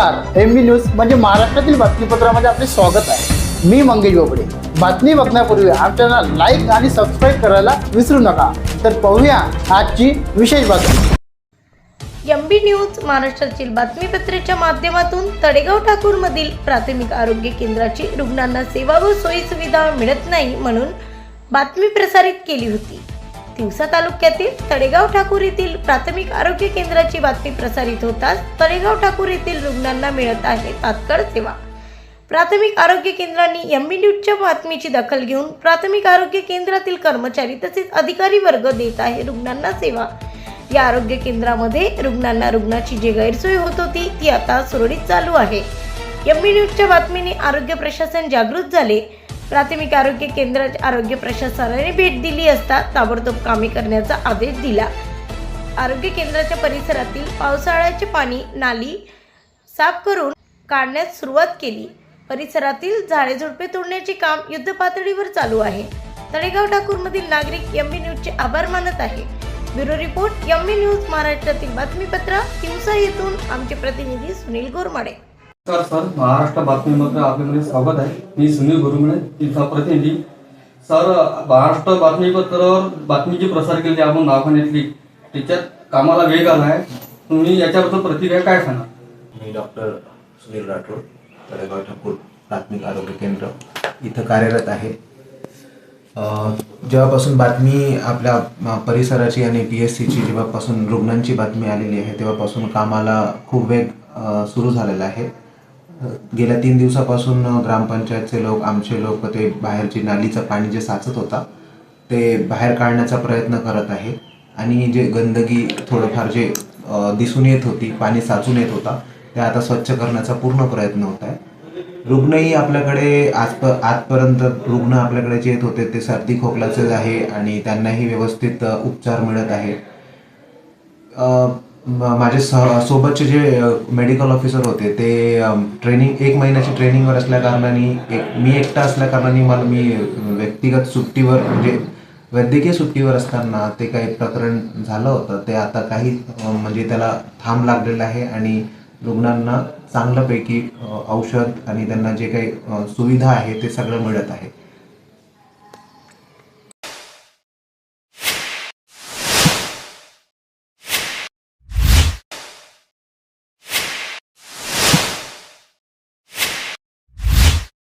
M B news म्हणजे महाराष्ट्रातील बातमीपत्रामध्ये आपले स्वागत आहे. मी मंगेश बोबडे. बातमी बघण्यापूर्वी आमच्या लाईक आणि सबस्क्राईब करायला विसरू नका. तर पाहूया आजची विशेष बातमी. एम बी न्यूज महाराष्ट्रातील बातमीपत्राच्या माध्यमातून तडेगाव ठाकूरमधील प्राथमिक आरोग्य केंद्राची रुग्णांना सेवा व सोयी सुविधा मिळत नाही म्हणून बातमी प्रसारित केली होती. तिवसा तालुक्यातील तळेगाव ठाकूर येथील प्राथमिक आरोग्य केंद्राची बातमी प्रसारित होताच तळेगाव ठाकूर येथील रुग्णांना मिळत आहे तात्काळ सेवा. प्राथमिक आरोग्य केंद्रांनी एम बी न्यूजच्या बातमीची दखल घेऊन प्राथमिक आरोग्य केंद्रातील कर्मचारी तसेच अधिकारी वर्ग देत आहे रुग्णांना सेवा. या आरोग्य केंद्रामध्ये रुग्णांना रुग्णाची जी गैरसोय होत होती ती आता सुरळीत चालू आहे. एम बी न्यूजच्या बातमीने आरोग्य प्रशासन जागृत झाले. प्राथमिक आरोग्य केंद्राच्या आरोग्य प्रशासनाने भेट दिली असता ताबडतोब कामे करण्याचा आदेश दिला. आरोग्य केंद्राच्या परिसरातील पावसाळ्याचे पाणी नाली साफ करून काढण्यास सुरुवात केली. परिसरातील झाडे झुडपे तोडण्याचे काम युद्धपातळीवर चालू आहे. तळेगाव ठाकूरमधील नागरिक एम बी न्यूजचे आभार मानत आहे. Bureau report M B news महाराष्ट्रातील बातमीपत्र हिंसा येथून आमचे प्रतिनिधी सुनील गोरमाडे. नमस्कार सर महाराष्ट्र बातमीमध्ये आपल्यामध्ये स्वागत आहे. मी सुनील गुरुमळे तिथं प्रतिनिधी. सर महाराष्ट्र बातमीपत्रावर बातमी जी प्रसार केली आपण दवाखान्यातली त्याच्यात कामाला वेग आला आहे. तुम्ही याच्याबद्दल प्रतिक्रिया काय सांगा? मी डॉक्टर सुनील राठोड तळेगाव ठाकूर प्राथमिक आरोग्य केंद्र इथं कार्यरत आहे. जेव्हापासून बातमी आपल्या परिसराची आणि पी एस सीची जेव्हापासून रुग्णांची बातमी आलेली आहे तेव्हापासून कामाला खूप वेग सुरू झालेला आहे. गेल्या तीन दिवसापासून ग्रामपंचायतचे लोक आमचे लोक ते बाहेरची नालीचं पाणी जे साचत होता ते बाहेर काढण्याचा प्रयत्न करत आहे. आणि जे गंदगी थोडंफार जे दिसून येत होती पाणी साचून येत होता ते आता स्वच्छ करण्याचा पूर्ण प्रयत्न होत आहे. रुग्णही आपल्याकडे आजप आजपर्यंत रुग्ण आपल्याकडे जे येत होते ते सर्दी खोकल्याचेच आहे आणि त्यांनाही व्यवस्थित उपचार मिळत आहे. माझे सह सोबतचे जे मेडिकल ऑफिसर होते ते ट्रेनिंग एक महिन्याची ट्रेनिंगवर असल्या कारणाने एक मी एकटा असल्या कारणाने मला मी व्यक्तिगत सुट्टीवर म्हणजे वैद्यकीय सुट्टीवर असताना ते काही प्रकरण झालं होतं. ते आता काही म्हणजे त्याला थांब लागलेला आहे आणि रुग्णांना चांगल्यापैकी औषध आणि त्यांना जे काही सुविधा आहे ते सगळं मिळत आहे.